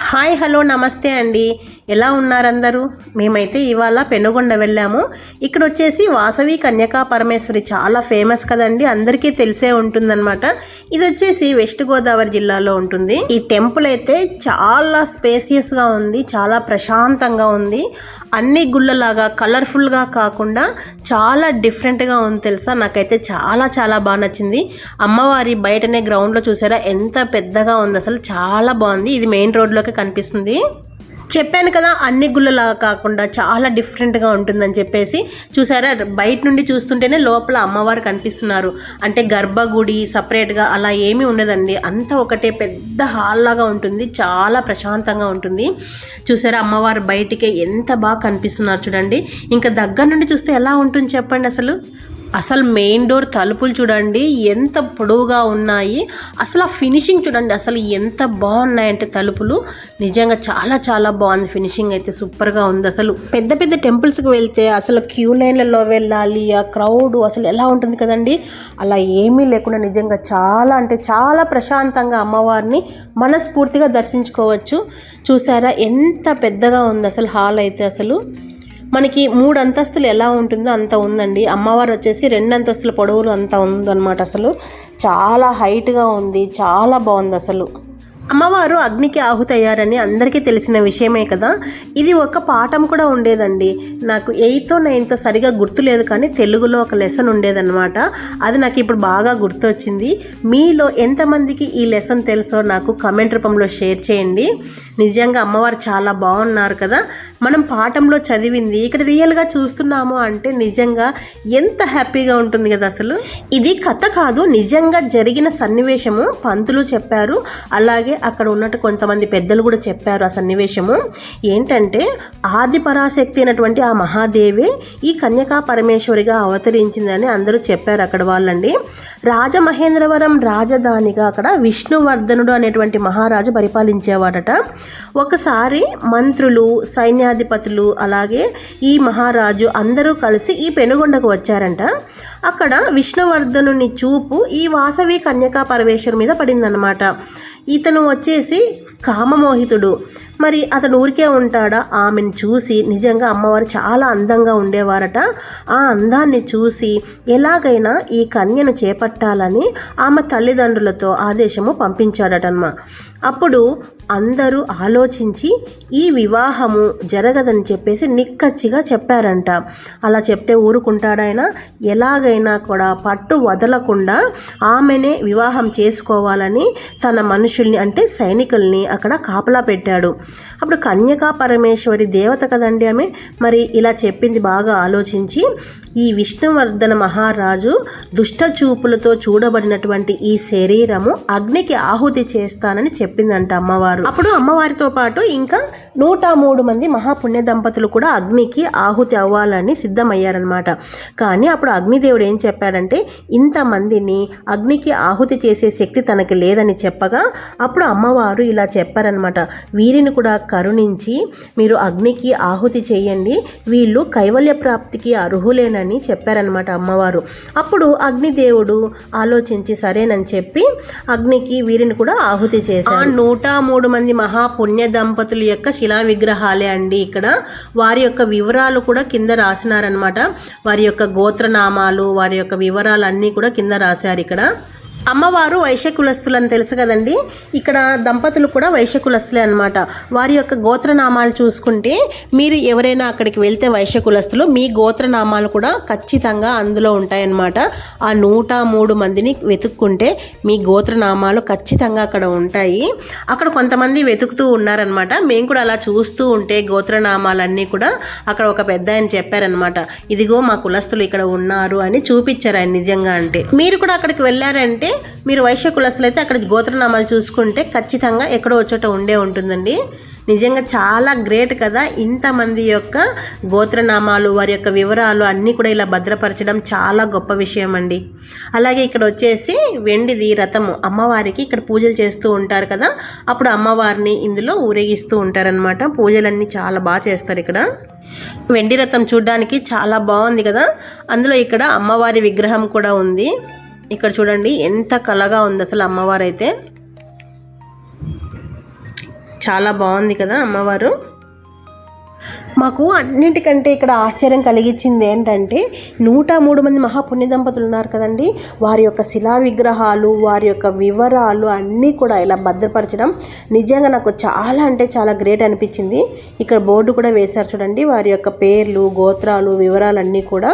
Hi hello నమస్తే అండి. ఎలా ఉన్నారందరూ? మేమైతే ఇవాళ పెనుగొండ వెళ్ళాము. ఇక్కడ వచ్చేసి వాసవి కన్యకా పరమేశ్వరి చాలా ఫేమస్ కదండి. అందరికీ తెలిసే ఉంటుందన్నమాట. ఇది వచ్చేసి వెస్ట్ గోదావరి జిల్లాలో ఉంటుంది. ఈ టెంపుల్ అయితే చాలా స్పేసియస్గా ఉంది చాలా ప్రశాంతంగా ఉంది. అన్ని గుళ్ళలాగా కలర్ఫుల్గా కాకుండా చాలా డిఫరెంట్గా ఉంది తెలుసా? నాకైతే చాలా చాలా బాగా నచ్చింది. అమ్మవారి బయటనే గ్రౌండ్లో చూసారా? ఎంత పెద్దగా ఉంది. అసలు చాలా బాగుంది. ఇది మెయిన్ రోడ్లోకి కనిపిస్తుంది. చెప్పాను కదా అన్ని గుళ్ళలాగా కాకుండా చాలా డిఫరెంట్గా ఉంటుందని చెప్పేసి. చూసారా బయట నుండి చూస్తుంటేనే లోపల అమ్మవారు కనిపిస్తున్నారు. అంటే గర్భగుడి సపరేట్గా అలా ఏమీ ఉండదండి. అంతా ఒకటే పెద్ద హాల్ లాగా ఉంటుంది. చాలా ప్రశాంతంగా ఉంటుంది. చూసారా అమ్మవారు బయటికే ఎంత బాగా కనిపిస్తున్నారు చూడండి. ఇంకా దగ్గర నుండి చూస్తే ఎలా ఉంటుంది చెప్పండి అసలు? అసలు మెయిన్ డోర్ తలుపులు చూడండి ఎంత పొడవుగా ఉన్నాయి. అసలు ఆ ఫినిషింగ్ చూడండి అసలు ఎంత బాగున్నాయంటే తలుపులు. నిజంగా చాలా చాలా బాగుంది. ఫినిషింగ్ అయితే సూపర్గా ఉంది. అసలు పెద్ద పెద్ద టెంపుల్స్కి వెళ్తే అసలు క్యూ లైన్లలో వెళ్ళాలి ఆ క్రౌడ్ అసలు ఎలా ఉంటుంది కదండి. అలా ఏమీ లేకుండా నిజంగా చాలా అంటే చాలా ప్రశాంతంగా అమ్మవారిని మనస్ఫూర్తిగా దర్శించుకోవచ్చు. చూసారా ఎంత పెద్దగా ఉంది అసలు హాల్ అయితే అసలు. మనకి మూడు అంతస్తులు ఎలా ఉంటుందో అంత ఉందండి. అమ్మవారు వచ్చేసి రెండు అంతస్తుల పొడవులు అంత ఉందన్నమాట అసలు. చాలా హైట్గా ఉంది. చాలా బాగుంది అసలు. అమ్మవారు అగ్నికి ఆహుతయ్యారని అందరికీ తెలిసిన విషయమే కదా. ఇది ఒక పాఠం కూడా ఉండేదండి. నాకు ఎయితో నైన్తో సరిగా గుర్తులేదు కానీ తెలుగులో ఒక లెసన్ ఉండేదన్నమాట. అది నాకు ఇప్పుడు బాగా గుర్తొచ్చింది. మీలో ఎంతమందికి ఈ లెసన్ తెలుసో నాకు కమెంట్ రూపంలో షేర్ చేయండి. నిజంగా అమ్మవారు చాలా బాగున్నారు కదా. మనం పాఠంలో చదివింది ఇక్కడ రియల్గా చూస్తున్నాము అంటే నిజంగా ఎంత హ్యాపీగా ఉంటుంది కదా అసలు. ఇది కథ కాదు నిజంగా జరిగిన సన్నివేశము పంతులు చెప్పారు. అలాగే అక్కడ ఉన్నట్టు కొంతమంది పెద్దలు కూడా చెప్పారు ఆ సన్నివేశము. ఏంటంటే ఆది పరాశక్తి అయినటువంటి ఆ మహాదేవి ఈ కన్యకా పరమేశ్వరిగా అవతరించిందని అందరూ చెప్పారు అక్కడ వాళ్ళండి. రాజమహేంద్రవరం రాజధానిగా అక్కడ విష్ణువర్ధనుడు అనేటువంటి మహారాజు పరిపాలించేవాడట. ఒకసారి మంత్రులు సైన్యాధిపతులు అలాగే ఈ మహారాజు అందరూ కలిసి ఈ పెనుగొండకు వచ్చారంట. అక్కడ విష్ణువర్ధనుని చూపు ఈ వాసవి కన్యకా పరమేశ్వరు మీద పడిందనమాట ఇతను వచ్చేసి కామమోహితుడు. మరి అతను ఊరికే ఉంటాడా? ఆమెను చూసి నిజంగా అమ్మవారు చాలా అందంగా ఉండేవారట. ఆ అందాన్ని చూసి ఎలాగైనా ఈ కన్యను చేపట్టాలని ఆమె తల్లిదండ్రులతో ఆదేశము పంపించాడటమ్మా అప్పుడు అందరూ ఆలోచించి ఈ వివాహము జరగదని చెప్పేసి నిక్కచ్చిగా చెప్పారంట. అలా చెప్తే ఊరుకుంటాడాయన? ఎలాగైనా కూడా పట్టు వదలకుండా ఆమెనే వివాహం చేసుకోవాలని తన మనుషుల్ని అంటే సైనికుల్ని అక్కడ కాపలా పెట్టాడు. అప్పుడు కన్యకా పరమేశ్వరి దేవత కదండి ఆమె? మరి ఇలా చెప్పింది బాగా ఆలోచించి ఈ విష్ణువర్ధన మహారాజు దుష్ట చూపులతో చూడబడినటువంటి ఈ శరీరము అగ్నికి ఆహుతి చేస్తానని చెప్పిందంట అమ్మవారు. అప్పుడు అమ్మవారితో పాటు ఇంకా నూట మూడు మంది మహాపుణ్య దంపతులు కూడా అగ్నికి ఆహుతి అవ్వాలని సిద్ధమయ్యారనమాట కానీ అప్పుడు అగ్నిదేవుడు ఏం చెప్పాడంటే ఇంతమందిని అగ్నికి ఆహుతి చేసే శక్తి తనకి లేదని చెప్పగా అప్పుడు అమ్మవారు ఇలా చెప్పారనమాట వీరిని కూడా కరుణించి మీరు అగ్నికి ఆహుతి చేయండి. వీళ్ళు కైవల్య ప్రాప్తికి అర్హులేనని చెప్పారనమాట అమ్మవారు. అప్పుడు అగ్నిదేవుడు ఆలోచించి సరేనని చెప్పి అగ్నికి వీరిని కూడా ఆహుతి చేశారు నూట మూడు మంది మహాపుణ్య దంపతుల యొక్క శిలా విగ్రహాలే అండి ఇక్కడ. వారి యొక్క వివరాలు కూడా కింద రాసినారనమాట వారి యొక్క గోత్రనామాలు వారి యొక్క వివరాలు అన్నీ కూడా కింద రాశారు ఇక్కడ. అమ్మవారు వైశ్య కులస్తులని తెలుసు కదండి. ఇక్కడ దంపతులు కూడా వైశ్య కులస్తులే అనమాట వారి యొక్క గోత్రనామాలు చూసుకుంటే మీరు ఎవరైనా అక్కడికి వెళ్తే వైశ్య కులస్తులు మీ గోత్రనామాలు కూడా ఖచ్చితంగా అందులో ఉంటాయన్నమాట. ఆ నూట మూడు మందిని వెతుక్కుంటే మీ గోత్రనామాలు ఖచ్చితంగా అక్కడ ఉంటాయి. అక్కడ కొంతమంది వెతుకుతూ ఉన్నారనమాట మేము కూడా అలా చూస్తూ ఉంటే గోత్రనామాలన్నీ కూడా అక్కడ ఒక పెద్ద ఆయన చెప్పారనమాట ఇదిగో మా కులస్తులు ఇక్కడ ఉన్నారు అని చూపించారు ఆయన నిజంగా అంటే. మీరు కూడా అక్కడికి వెళ్ళారంటే మీరు వైశ్య కులస్తులు అయితే అక్కడ గోత్రనామాలు చూసుకుంటే ఖచ్చితంగా ఎక్కడో చోట ఉండే ఉంటుందండి. నిజంగా చాలా గ్రేట్ కదా ఇంతమంది యొక్క గోత్రనామాలు వారి యొక్క వివరాలు అన్నీ కూడా ఇలా భద్రపరచడం చాలా గొప్ప విషయం అండి అలాగే ఇక్కడ వచ్చేసి వెండిది రథము. అమ్మవారికి ఇక్కడ పూజలు చేస్తూ ఉంటారు కదా అప్పుడు అమ్మవారిని ఇందులో ఊరేగిస్తూ ఉంటారనమాట పూజలన్నీ చాలా బాగా చేస్తారు ఇక్కడ. వెండి రథం చూడడానికి చాలా బాగుంది కదా అందులో ఇక్కడ అమ్మవారి విగ్రహం కూడా ఉంది. ఇక్కడ చూడండి ఎంత కలగా ఉంది అసలు అమ్మవారు అయితే చాలా బాగుంది కదా అమ్మవారు. మాకు అన్నిటికంటే ఇక్కడ ఆశ్చర్యం కలిగించింది ఏంటంటే నూట మూడు మంది మహాపుణ్య దంపతులు ఉన్నారు కదండి. వారి యొక్క శిలా విగ్రహాలు వారి యొక్క వివరాలు అన్నీ కూడా ఇలా భద్రపరచడం నిజంగా నాకు చాలా అంటే చాలా గ్రేట్ అనిపించింది. ఇక్కడ బోర్డు కూడా వేశారు చూడండి వారి యొక్క పేర్లు గోత్రాలు వివరాలన్నీ కూడా.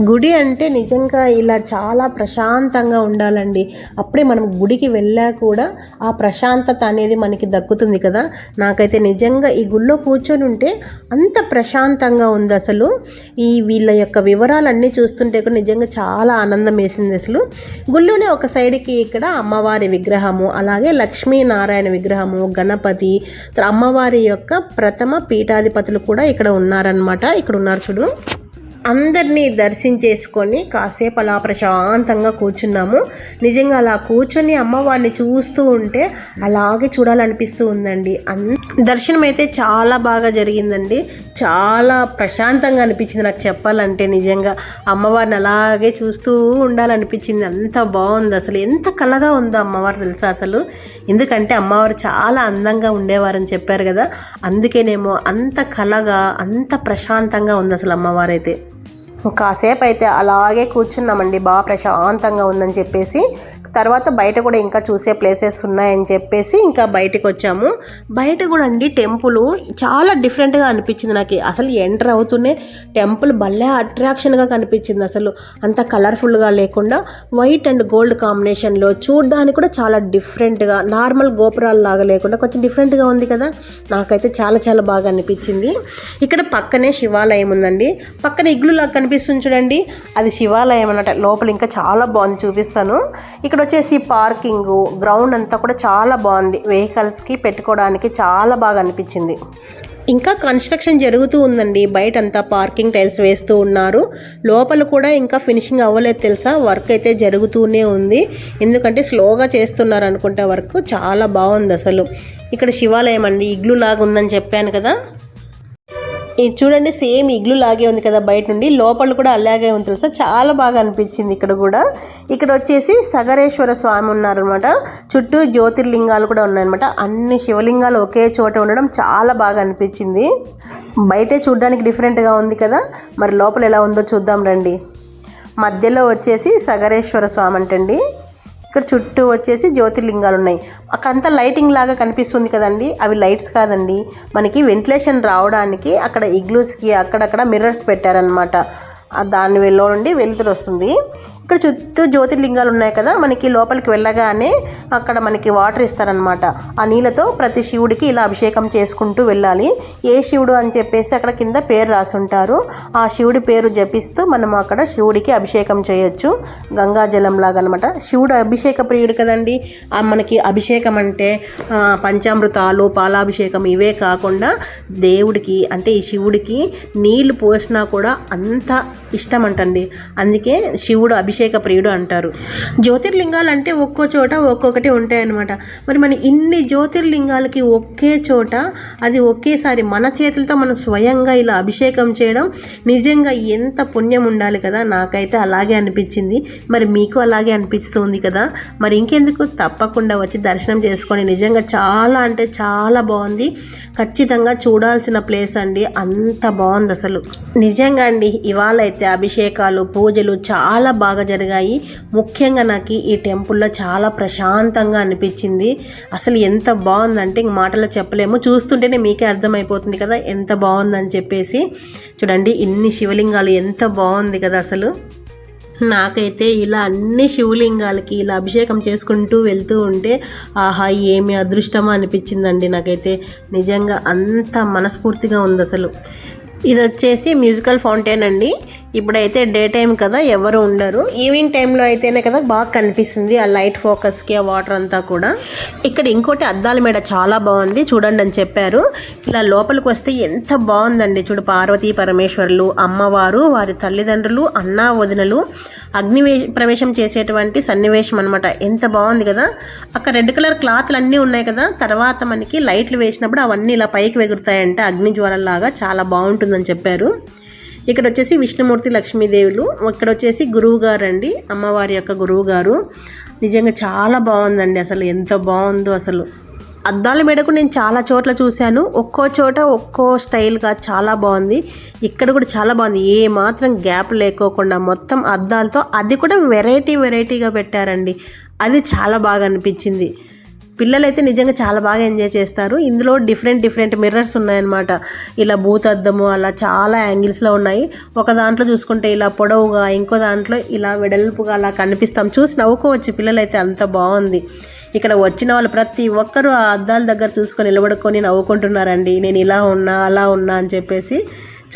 గుడి అంటే నిజంగా ఇలా చాలా ప్రశాంతంగా ఉండాలండి. అప్పుడే మనం గుడికి వెళ్ళా కూడా ఆ ప్రశాంతత అనేది మనకి దక్కుతుంది కదా. నాకైతే నిజంగా ఈ గుళ్ళో కూర్చొని ఉంటే అంత ప్రశాంతంగా ఉంది అసలు. ఈ వీళ్ళ యొక్క వివరాలన్నీ చూస్తుంటే కూడా నిజంగా చాలా ఆనందం వేసింది అసలు. గుళ్ళోనే ఒక సైడ్కి ఇక్కడ అమ్మవారి విగ్రహము అలాగే లక్ష్మీనారాయణ విగ్రహము గణపతి అమ్మవారి యొక్క ప్రథమ పీఠాధిపతులు కూడా ఇక్కడ ఉన్నారనమాట ఇక్కడ ఉన్నారు చూడు. అందరినీ దర్శించేసుకొని కాసేపు అలా ప్రశాంతంగా కూర్చున్నాము. నిజంగా అలా కూర్చొని అమ్మవారిని చూస్తూ ఉంటే అలాగే చూడాలనిపిస్తూ ఉందండి. అన్ దర్శనం అయితే చాలా బాగా జరిగిందండి. చాలా ప్రశాంతంగా అనిపించింది నాకు చెప్పాలంటే నిజంగా. అమ్మవారిని అలాగే చూస్తూ ఉండాలనిపించింది. అంత బాగుంది. అసలు ఎంత కలగా ఉందో అమ్మవారు తెలుసా అసలు? ఎందుకంటే అమ్మవారు చాలా అందంగా ఉండేవారని చెప్పారు కదా. అందుకేనేమో అంత కలగా అంత ప్రశాంతంగా ఉంది అసలు అమ్మవారు అయితే కాసేపు అయితే అలాగే కూర్చున్నామండి. బాగా ప్రశాంతంగా ఉందని చెప్పేసి తర్వాత బయట కూడా ఇంకా చూసే ప్లేసెస్ ఉన్నాయని చెప్పేసి ఇంకా బయటకు వచ్చాము బయట కూడా అండి టెంపుల్ చాలా డిఫరెంట్గా అనిపించింది నాకు. అసలు ఎంటర్ అవుతూనే టెంపుల్ భలే అట్రాక్షన్గా కనిపించింది అసలు. అంత కలర్ఫుల్గా లేకుండా వైట్ అండ్ గోల్డ్ కాంబినేషన్లో చూడడానికి కూడా చాలా డిఫరెంట్గా నార్మల్ గోపురాలు లాగా లేకుండా కొంచెం డిఫరెంట్గా ఉంది కదా. నాకైతే చాలా చాలా బాగా అనిపించింది. ఇక్కడ పక్కనే శివాలయం ఉందండి. పక్కన ఇగ్లు లాగా కనిపి కనిపిస్తుంది చూడండి. అది శివాలయం అన్నమాట. లోపల ఇంకా చాలా బాగుంది చూపిస్తాను. ఇక్కడ వచ్చేసి పార్కింగ్ గ్రౌండ్ అంతా కూడా చాలా బాగుంది. వెహికల్స్కి పెట్టుకోవడానికి చాలా బాగా అనిపించింది. ఇంకా కన్స్ట్రక్షన్ జరుగుతూ ఉందండి. బయట అంతా పార్కింగ్ టైల్స్ వేస్తూ ఉన్నారు. లోపల కూడా ఇంకా ఫినిషింగ్ అవ్వలేదు తెలుసా? వర్క్ అయితే జరుగుతూనే ఉంది. ఎందుకంటే స్లోగా చేస్తున్నారు అనుకుంటే వర్క్. చాలా బాగుంది అసలు. ఇక్కడ శివాలయం అండి. ఇగ్లు లాగా ఉందని చెప్పాను కదా. ఇది చూడండి సేమ్ ఇగ్లు లాగే ఉంది కదా బయట నుండి. లోపల కూడా అలాగే ఉంది తెలుసా? చాలా బాగా అనిపించింది ఇక్కడ కూడా. ఇక్కడ వచ్చేసి సగరేశ్వర స్వామి ఉన్నారనమాట చుట్టూ జ్యోతిర్లింగాలు కూడా ఉన్నాయన్నమాట. అన్ని శివలింగాలు ఒకే చోట ఉండడం చాలా బాగా అనిపించింది. బయటే చూడడానికి డిఫరెంట్గా ఉంది కదా. మరి లోపల ఎలా ఉందో చూద్దాం రండి. మధ్యలో వచ్చేసి సగరేశ్వర స్వామి అంటండి. ఇక్కడ చుట్టూ వచ్చేసి జ్యోతిర్లింగాలు ఉన్నాయి. అక్కడంతా లైటింగ్ లాగా కనిపిస్తుంది కదండి. అవి లైట్స్ కాదండి. మనకి వెంటిలేషన్ రావడానికి అక్కడ ఇగ్లూస్కి అక్కడక్కడ మిర్రర్స్ పెట్టారనమాట దాని వెళ్ళో నుండి వెలుతురు వస్తుంది. ఇక్కడ చుట్టూ జ్యోతిర్లింగాలు ఉన్నాయి కదా మనకి లోపలికి వెళ్ళగానే అక్కడ మనకి వాటర్ ఇస్తారనమాట ఆ నీళ్ళతో ప్రతి శివుడికి ఇలా అభిషేకం చేసుకుంటూ వెళ్ళాలి. ఏ శివుడు అని చెప్పేసి అక్కడ కింద పేరు రాసుంటారు. ఆ శివుడి పేరు జపిస్తూ మనం అక్కడ శివుడికి అభిషేకం చేయొచ్చు. గంగాజలం లాగా అనమాట శివుడు అభిషేక ప్రియుడు కదండి. ఆ మనకి అభిషేకం అంటే పంచామృతాలు పాలాభిషేకం ఇవే కాకుండా దేవుడికి అంటే ఈ శివుడికి నీళ్ళు పోసినా కూడా అంత ఇష్టం అంటండి. అందుకే శివుడు అభిషేకం ప్రియుడు అంటారు. జ్యోతిర్లింగాలు అంటే ఒక్కో చోట ఒక్కొక్కటి ఉంటాయన్నమాట. మరి మన ఇన్ని జ్యోతిర్లింగాలకి ఒకే చోట అది ఒకేసారి మన చేతులతో మనం స్వయంగా ఇలా అభిషేకం చేయడం నిజంగా ఎంత పుణ్యం ఉండాలి కదా? నాకైతే అలాగే అనిపించింది. మరి మీకు అలాగే అనిపిస్తుంది కదా? మరి ఇంకెందుకు? తప్పకుండా వచ్చి దర్శనం చేసుకొని నిజంగా చాలా అంటే చాలా బాగుంది. ఖచ్చితంగా చూడాల్సిన ప్లేస్ అండి. అంత బాగుంది అసలు. నిజంగా అండి ఇవాళ అయితే అభిషేకాలు పూజలు చాలా బాగా జరిగాయి. ముఖ్యంగా నాకు ఈ టెంపుల్లో చాలా ప్రశాంతంగా అనిపించింది. అసలు ఎంత బాగుందంటే ఇంక మాటలో చెప్పలేము. చూస్తుంటేనే మీకే అర్థమైపోతుంది కదా ఎంత బాగుందని చెప్పేసి. చూడండి ఇన్ని శివలింగాలు ఎంత బాగుంది కదా అసలు. నాకైతే ఇలా అన్ని శివలింగాలకి ఇలా అభిషేకం చేసుకుంటూ వెళ్తూ ఉంటే ఆహా ఏమి అదృష్టమో అనిపించిందండి నాకైతే. నిజంగా అంత మనస్ఫూర్తిగా ఉంది అసలు. ఇది వచ్చేసి మ్యూజికల్ ఫౌంటైన్ అండి. ఇప్పుడైతే డే టైం కదా ఎవరు ఉండరు. ఈవినింగ్ టైంలో అయితేనే కదా బాగా కనిపిస్తుంది ఆ లైట్ ఫోకస్కి ఆ వాటర్ అంతా కూడా. ఇక్కడ ఇంకోటి అద్దాల మేడ చాలా బాగుంది చూడండి అని చెప్పారు. ఇలా లోపలికి వస్తే ఎంత బాగుందండి చూడు పార్వతీ పరమేశ్వరులు అమ్మవారు వారి తల్లిదండ్రులు అన్నా వదినలు. అగ్నివే ప్రవేశం చేసేటువంటి సన్నివేశం అనమాట ఎంత బాగుంది కదా. అక్కడ రెడ్ కలర్ క్లాత్లు అన్నీ ఉన్నాయి కదా తర్వాత మనకి లైట్లు వేసినప్పుడు అవన్నీ ఇలా పైకి ఎగురుతాయంటే అగ్ని జ్వాలలాగా చాలా బాగుంటుందని చెప్పారు. ఇక్కడ వచ్చేసి విష్ణుమూర్తి లక్ష్మీదేవులు. ఇక్కడ వచ్చేసి గురువు గారు అండి అమ్మవారి యొక్క గురువు గారు నిజంగా చాలా బాగుందండి అసలు ఎంత బాగుందో అసలు. అద్దాల మేడకు నేను చాలా చోట్ల చూశాను. ఒక్కో చోట ఒక్కో స్టైల్గా చాలా బాగుంది. ఇక్కడ కూడా చాలా బాగుంది. ఏ మాత్రం గ్యాప్ లేకోకుండా మొత్తం అద్దాలతో అది కూడా వెరైటీ వెరైటీగా పెట్టారండి. అది చాలా బాగా అనిపించింది. పిల్లలైతే నిజంగా చాలా బాగా ఎంజాయ్ చేస్తారు. ఇందులో డిఫరెంట్ డిఫరెంట్ మిర్రర్స్ ఉన్నాయన్నమాట. ఇలా భూతద్దము అలా చాలా యాంగిల్స్లో ఉన్నాయి. ఒక దాంట్లో చూసుకుంటే ఇలా పొడవుగా ఇంకో దాంట్లో ఇలా వెడల్పుగా అలా కనిపిస్తాం. చూసి నవ్వుకోవచ్చు పిల్లలైతే అంత బాగుంది. ఇక్కడ వచ్చిన వాళ్ళు ప్రతి ఒక్కరూ ఆ అద్దాల దగ్గర చూసుకొని నిలబడుకొని నవ్వుకుంటున్నారండి. నేను ఇలా ఉన్నా అలా ఉన్నా అని చెప్పేసి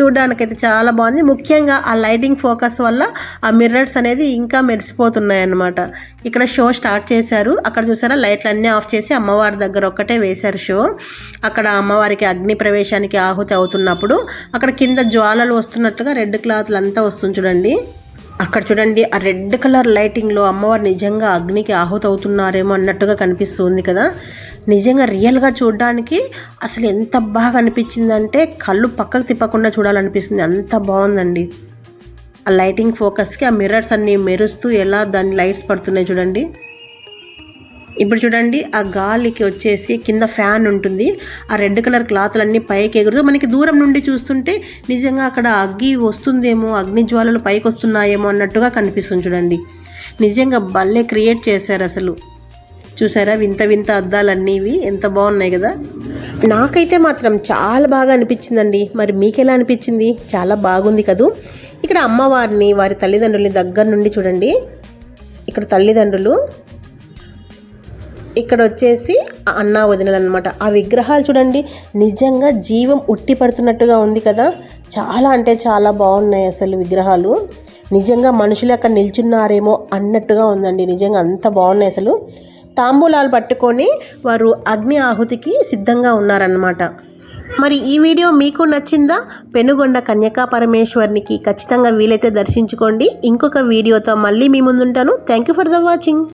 చూడడానికైతే చాలా బాగుంది. ముఖ్యంగా ఆ లైటింగ్ ఫోకస్ వల్ల ఆ మిర్రర్స్ అనేది ఇంకా మెరిసిపోతున్నాయి అన్నమాట ఇక్కడ షో స్టార్ట్ చేశారు. అక్కడ చూసారా? లైట్లు అన్నీ ఆఫ్ చేసి అమ్మవారి దగ్గర ఒక్కటే వేశారు షో. అక్కడ అమ్మవారికి అగ్ని ప్రవేశానికి ఆహుతి అవుతున్నప్పుడు అక్కడ కింద జ్వాలలు వస్తున్నట్టుగా రెడ్ క్లాత్లు అంతా వస్తుంది చూడండి. అక్కడ చూడండి ఆ రెడ్ కలర్ లైటింగ్లో అమ్మవారు నిజంగా అగ్నికి ఆహుతవుతున్నారేమో అన్నట్టుగా కనిపిస్తుంది కదా. నిజంగా రియల్గా చూడడానికి అసలు ఎంత బాగా అనిపించిందంటే కళ్ళు పక్కకు తిప్పకుండా చూడాలనిపిస్తుంది. అంత బాగుందండి. ఆ లైటింగ్ ఫోకస్కి ఆ మిర్రర్స్ అన్నీ మెరుస్తూ ఎలా దాని లైట్స్ పడుతున్నాయి చూడండి. ఇప్పుడు చూడండి ఆ గాలికి వచ్చేసి కింద ఫ్యాన్ ఉంటుంది. ఆ రెడ్ కలర్ క్లాత్లన్నీ పైకి ఎగురుతూ మనకి దూరం నుండి చూస్తుంటే నిజంగా అక్కడ అగ్గి వస్తుందేమో అగ్ని జ్వాలలు పైకి వస్తున్నాయేమో అన్నట్టుగా కనిపిస్తుంది చూడండి. నిజంగా భలే క్రియేట్ చేశారు అసలు. చూసారా? వింత వింత అద్దాలు ఇవి. ఎంత బాగున్నాయి కదా? నాకైతే మాత్రం చాలా బాగా అనిపించిందండి. మరి మీకు ఎలా అనిపించింది? చాలా బాగుంది కదూ. ఇక్కడ అమ్మవారిని వారి తల్లిదండ్రుల్ని దగ్గర నుండి చూడండి. ఇక్కడ తల్లిదండ్రులు. ఇక్కడ వచ్చేసి అన్న వదినలు అనమాట ఆ విగ్రహాలు చూడండి. నిజంగా జీవం ఉట్టి పడుతున్నట్టుగా ఉంది కదా. చాలా అంటే చాలా బాగున్నాయి అసలు విగ్రహాలు. నిజంగా మనుషులు అక్కడ నిల్చున్నారేమో అన్నట్టుగా ఉందండి. నిజంగా అంత బాగున్నాయి అసలు. తాంబూలాలు పట్టుకొని వారు అగ్ని ఆహుతికి సిద్ధంగా ఉన్నారన్నమాట. మరి ఈ వీడియో మీకు నచ్చిందా? పెనుగొండ కన్యకా పరమేశ్వరునికి ఖచ్చితంగా వీలైతే దర్శించుకోండి. ఇంకొక వీడియోతో మళ్ళీ మీ ముందుంటాను. Thank you for the watching